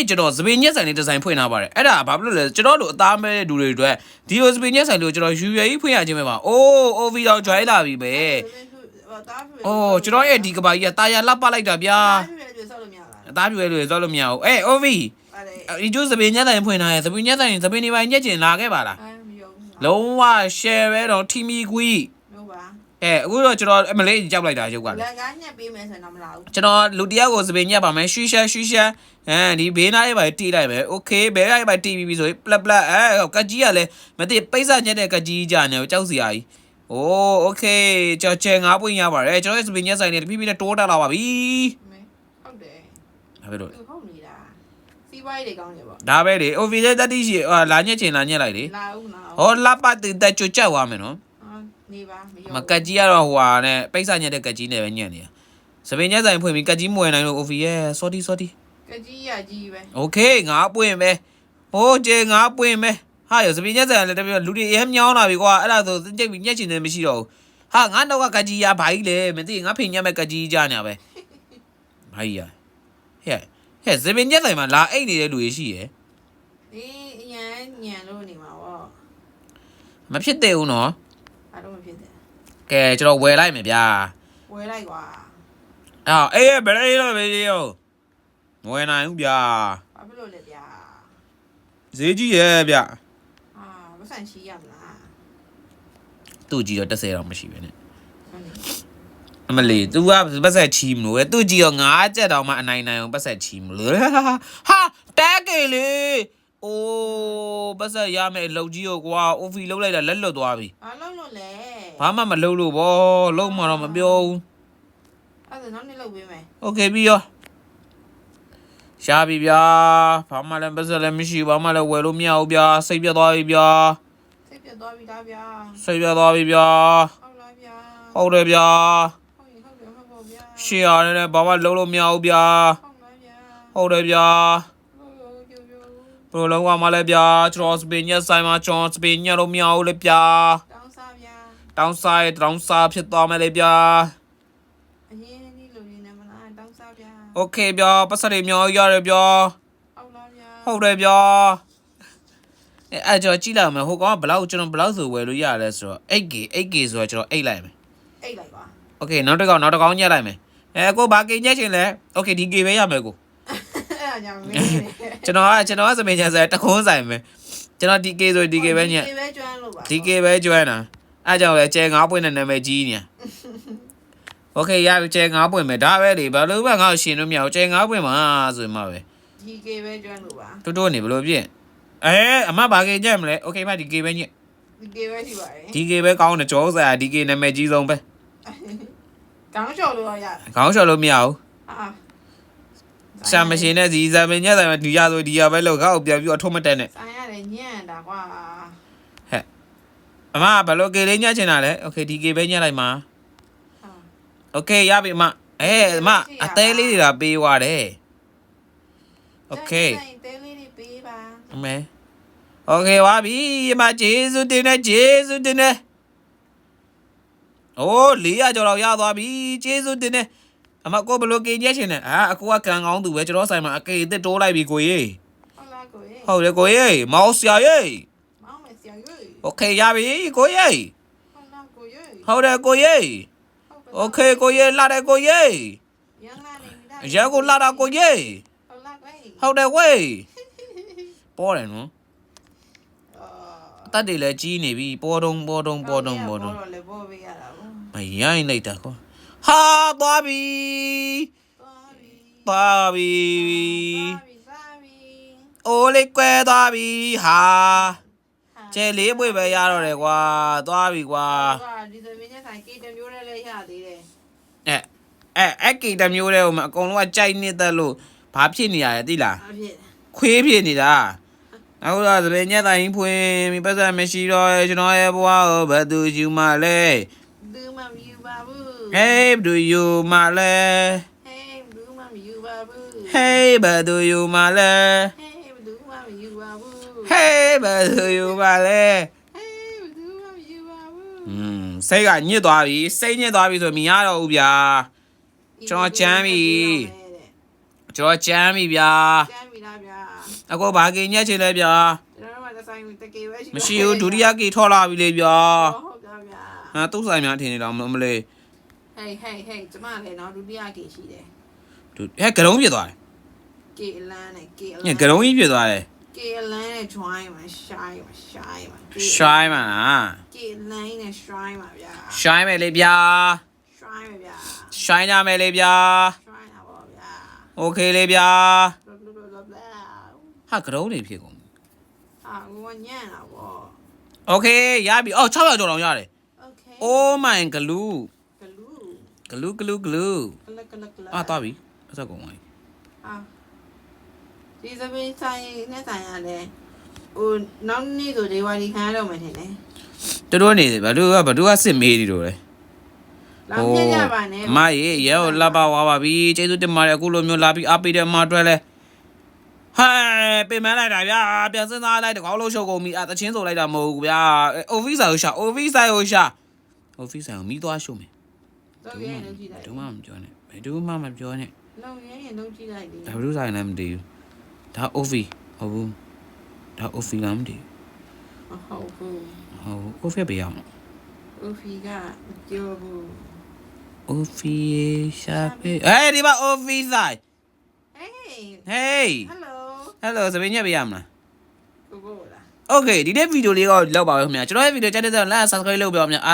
နေ့ကျွန်တော်စပင်ညက်ဆိုင်လေးဒီဇိုင်းဖွင့်ထားပါတယ်အဲ့ဒါဘာဖြစ်လို့လဲကျွန်တော်တို့အသားမဲတဲ့လူတွေအတွက်ဒီလိုစပင်ညက်ဆိုင်လေးကိုကျွန်တော်ယူရကြီးဖွင့်ရခြင်းပဲပါအိုး OV တော့ join လာပြီပဲအိုးကျွန်တော်ရဲ့ဒီကဘာကြီးကတာယာလှပလိုက်တာဗျာအားဖြင့်ဆောက်လို့မရလားအသားပြွဲလို့သွားလို့မရဘူးအေး OV ပါတယ်ဒီကျိုးစပင်ညက်ဆိုင်ဖွင့်ထားရဲ့စပင်ညက်ဆိုင်စပင်နေပိုင်းညက်ကျင်လာခဲ့ပါလားအဲမယုံဘူးလုံးဝ share ပဲတော့ team ကွီဟုတ်ပါ အဲအခုတော့ကျွန်တော်အမလေးကြောက်လိုက်တာရုပ်ကလေ လက်ကားညက်ပေးမယ်ဆိုရင်တော့မလာဘူး ကျွန်တော်လူတယောက်ကိုစပင်ညက်ပါမယ်ရှူရှာရှူရှာအဲဒီဘေးနားရေးပါတီးလိုက်မယ်โอเคဘယ်ရေးပါတီးပြီးပြီဆိုရင်ပလက်ပလက်အဲကကြီးကလည်းမသိပိတ်စညက်တဲ့ကကြီးကြနေကြောက်စရာကြီးโอ้โอเคကျွန်တော်ချေငါးပွင့်ရပါတယ်ကျွန်တော်ရဲ့စပင်ညက်ဆိုင်နေတဖြည်းဖြည်းနဲ့တိုးတက်လာပါပြီ မေဟုတ်တယ် ဒါပဲလို့ သူဟုတ်နေတာစီးပွားရေးတွေကောင်းတယ်ပေါ့ ဒါပဲလေ office တက်တိရှိဟာလာညက်ချင်လာညက်လိုက်လေ လာဦးနာ ဟောလာပတ်တက်ကြွကြောက်သွားမယ်နော် နေပါမရောမကတ်ကြီးကတော့ဟိုဟာနဲ့ပိတ်ဆာညက်တဲ့ကတ်ကြီးနဲ့ပဲညက်နေရစပင်ညက်ဆိုင်ဖွင့်ပြီးကတ်ကြီးမဝင်နိုင်လို့ OV ရဲ့ sorry sorry ကကြီးရကြီးပဲ okay ငါပွင့်ပဲဟိုးကျေငါပွင့်ပဲဟာရစပင်ညက်ဆိုင်လည်းတပြလူတွေအရင်မြောင်းလာပြီကွာအဲ့ဒါဆိုကြိတ်ပြီးညက်ချင်တယ်မရှိတော့ဘူးဟာငါနောက်ကကကြီးရဘာကြီးလဲမသိငါဖိညက်မဲ့ကကြီးကြညာပဲဘာကြီးရဟဲ့ဟဲ့စပင်ညက်ဆိုင်မှာလာအိတ်နေတဲ့လူတွေရှိရဲ့အေးအရင်ညံလို့နေမှာပေါ့မဖြစ်သေးဘူးနော် အားလုံးမဖြစ်တယ်ကဲကျွန်တော်ဝယ်လိုက်မယ်ဗျာဝယ်လိုက်ကွာအော်အေးဘယ်လေးရောဘယ်လေးရောမဝယ်နိုင်ဘူးဗျာဘာဖြစ်လို့လဲဗျာဈေးကြီးရဲ့ဗျအာမဆန်ရှိရမလားသူ့ကြီးတော့30တော့မရှိပဲနဲ့ဟုတ်နေအမလီ तू ကပတ်ဆက်ချီမလို့လေသူ့ကြီးရောငါးကြက်တောင်မှအနိုင်နိုင်အောင်ပတ်ဆက်ချီမလို့ဟာတဲကေလေ အိုးပတ်ဆက်ရမယ်အလုပ်ကြီးကိုကွာအိုဖီလုံးလိုက်တာလက်လွတ်သွားပြီ အားလုံးလို့လဲ ဘာမှမလုပ်လို့ဗောလုံးမတော့မပြောဘူး အဲ့ဒါနောက်နေ့လုပ်ပေးမယ် โอเคပြီးရောရှားပြီဗျာဘာမှလည်းပတ်ဆက်လည်းမရှိဘာမှလည်းဝယ်လို့မရဘူးဗျာစိတ်ပြတ်သွားပြီဗျာ စိတ်ပြတ်သွားပြီလားဗျာ စိတ်ပြတ်သွားပြီဗျာ ဟုတ်လားဗျာ ဟုတ်တယ်ဗျာ ဟုတ်ရင်ဟုတ်တယ်ဟုတ်ပါဗျာ ရှေ့ရတယ်လည်းဘာမှလုပ်လို့မရဘူးဗျာ ဟုတ်လားဗျာ ဟုတ်တယ်ဗျာ ဟုတ်ရောပြော ပြော ဘယ်လိုလုံးဝမလဲဗျာကျွန်တော်စပင်ညက်ဆိုင်မှာကျွန်တော်စပင်ညက်လို့မရဘူးလေဗျာ တောင်းစားဗျာ တောင်းစားရတောင်းစားဖြစ်သွားမယ်လေဗျာ အရင်ဒီလိုနေနေမလားတောင်းစားဗျာ โอเคဗျာပတ်စရိမြောက်ရတယ်ဗျာ ဟုတ်လားဗျာ ဟုတ်တယ်ဗျာအဲအဲ့ကျွန်တော်ကြည့်လိုက်မယ်ဟိုကောင်ကဘလောက်ကျွန်တော်ဘလောက်ဆိုဝယ်လို့ရလဲဆိုတော့ 8K 8K ဆိုတော့ကျွန်တော်8လိုက်မယ် အိတ်လိုက်ပါ โอเคနောက်တစ်ကောင်နောက်တစ်ကောင်ညက်လိုက်မယ်အဲကိုဘာကိညက်ချင်လဲโอเคဒီ K ပဲရမယ်ကို အဲ့ဒါကြောင့်မင်းနေ ကျွန်တော်ကကျွန်တော်ကစပင်ညက်ဆိုင်တခွန်းဆိုင်မယ်ကျွန်တော် DK ဆို DK ပဲညက် ဒီပဲကျွမ်းလို့ပါ DK ပဲကျွမ်းတာအဲကြောင့်လဲကျဲငါးပွင့်တဲ့နာမည်ကြီးနေโอเคရပြီကျဲငါးပွင့်မယ်ဒါပဲလေဘာလို့ပဲငါ့ကိုရှင်လို့မရဘူးကျဲငါးပွင့်မှာဆိုရင်မှပဲ ဒီကေပဲကျွမ်းလို့ပါ တိုးတိုးနေဘလို့ဖြစ်အဲအမဘာကေညက်မလဲโอเคမ DK ပဲညက် ဒီကေပဲရှိပါတယ် DK ပဲကောင်းတယ်ကြောဆိုင် DK နာမည်ကြီးဆုံးပဲ ကောင်းချော်လို့ရရ ခေါင်းလျှော်လို့မရဘူး အာ ရှာမရှင်နဲ့ဒီဇာမင်ညက်ဆိုင်မှာဒီရဆိုဒီရပဲလို့ငါ့ကိုပြန်ပြီးတော့ထုံးမတက်နဲ့ ဆိုင်ရတယ်ညံ့တာကွာ အမဘယ်လိုကေလေးညက်ချင်တာလဲโอเค DK ပဲညက်လိုက်မှာ ဟာ โอเคရပြီအမအဲအမအသေးလေးတွေကပေးသွားတယ်โอเค ဆိုင်တဲလေးတွေပေးပါ အမေโอเคပါပြီအမဂျေစုတင်နေဂျေစုတင်နေအိုး400ကျော်တော့ရသွားပြီဂျေစုတင်နေ အမကိုဘယ်လိုကေညက်ချင်လဲအာအကူကကန်ကောင်းသူပဲကျွန်တော်ဆိုင်မှာအကေအစ်စ်တိုးလိုက်ပြီကိုကြီး ဟုတ်လားကိုရေ ဟုတ်တယ်ကိုကြီးမောင်ဆရာကြီး မောင်မဆရာရေ โอเคရပြီကိုကြီး ဟုတ်လားကိုရေ ဟုတ်တယ်ကိုကြီးโอเคကိုကြီးလာတယ်ကိုကြီး ရန်လာနေပြီလား ရန်ကိုလာတာကိုကြီး ဟုတ်လားကိုရေ ဟုတ်တယ်ဝေးပေါ်တယ်နော် အော် တတ်တယ်လည်းကြီးနေပြီပေါ်တုံပေါ်တုံပေါ်တုံပေါ်တုံ တော့လည်းပေါ်ပေးရတာဘူး မရိုင်းလိုက်တာကွာ ဟာသွားပြီသွားပြီသွားပြီသွားပြီသွားပြီအိုးလေးကွဲသွားပြီဟာကျဲလေးပွေပဲရတော့တယ်ကွာသွားပြီကွာကွာဒီသမီးနဲ့ဆိုင်ကေတမျိုးနဲ့လည်းရသေးတယ်အဲအဲအကီတမျိုးတဲ့ဟိုမှာအကုန်လုံးကကြိုက်နေတယ်လို့ဘာဖြစ်နေရလဲသိလားအဖြစ်ခွေးဖြစ်နေတာအခုတော့သပင်ညက်တိုင်းဖွင့်မိပတ်စံမရှိတော့ရဲ့ကျွန်တော်ရဲ့ဘဝကိုဘယ်သူယူမလဲသူမမယူပါဘူး Hey ဘယ်သူယူမလဲဟေးသူမမယူပါဘူး Hey ဘယ်သူယူမလဲဟေးသူမမယူပါဘူး Hey ဘယ်သူယူမလဲဟေးသူမမယူပါဘူးอืมစိတ်ကညစ်သွားပြီစိတ်ညစ်သွားပြီဆိုမြင်ရတော့ဘူးဗျာ ကျွန်တော်ကြမ်းပြီ ကျွန်တော်ကြမ်းပြီဗျာကြမ်းပြီပြီလားဗျာအကောဘာကိညက်ချင်လဲဗျာကျွန်တော်တို့ကတစ်ဆိုင်တကေပဲရှိမရှိဘူးဒုတိယကိထော်လာပြီလေဗျာဟုတ်ကဲ့ဗျာဟာသူ့ဆိုင်များထင်နေတော့မလေး ဟေးဟေးဟေးကျမလည်းနော်ဒုတိယကေရှိတယ်သူဟဲ့ကရုံးပြစ်သွားတယ်ကေအလန်းနဲ့ကေအလညန်းကရုံးကြီးပြစ်သွားတယ် ကေအလန်းနဲ့ join မှာ shy မှာ shy မှာ shy မှာ ကေအလန်းနဲ့ shy မှာဗျာ shy မယ်လေဗျာ shy မှာဗျာ shy ညမယ်လေဗျာ shy တာပေါ့ဗျာ okay လေဗျာ blah blah blah blah blah ဟာကရုံးနေဖြစ်ကုန်ပြီ အာငိုညံ့တာပေါ့ okay ရပြီအော်6ယောက်ကြော်တော့ရတယ် okay oh my glue ဂလူး glue glue glue ကလကလကလအာသွားပြီအဆက်ကုန်ပါပြီအာဒီစပင်းဆိုင်နဲ့ဆိုင်ရတယ်ဟိုနောက်နေ့ဆိုဒေဝါလီခံရတော့မယ်ထင်တယ်တို့တို့နေဘယ်သူကဘယ်သူကစစ်မေးနေလို့လဲလောင်ပြကြပါနဲ့အမရေရဲကိုလာပါဝါပါပြီကျေးဇူးတင်ပါတယ်အခုလိုမျိုးလာပြီးအားပေးတဲ့မအတွက်လဲဟဲ့ပြင်မလိုက်တာဗျာပြန်စင်းစားလိုက်တကောက်လုံးရှုပ်ကုန်ပြီအတချင်းဆိုလိုက်တာမဟုတ်ဘူးဗျာအိုဖီဆိုင်ကိုရှာအိုဖီဆိုင်ကိုရှာအိုဖီဆိုင်ကိုမီးသွားရှုံးမယ် တော့ရဲရင်လုံးကြည့်လိုက်ဘယ်သူမှမပြောနဲ့ဘယ်သူမှမပြောနဲ့လုံးရဲရင်လုံးကြည့်လိုက်လေဒါဘယ်သူဆိုင်လဲမသိဘူးဒါ OV ဟုတ်ဘူးဒါ OV လားမသိဘူးဟုတ်ဘူးဟုတ် OV ပဲရအောင် OV ကမပြောဘူး OV ရှာပေးဟေးဒီမှာ OV ဆိုင် Hey Hey Hello Hello စပင်းညက်ပေးရမလားကိုကိုလား Okay ဒီနေ့ဗီဒီယိုလေးကိုလောက်ပါပဲခင်ဗျာကျွန်တော်ရဲ့ဗီဒီယိုကြိုက်တဲ့ဆိုရင် like subscribe လုပ်ပေးပါခင်ဗျာ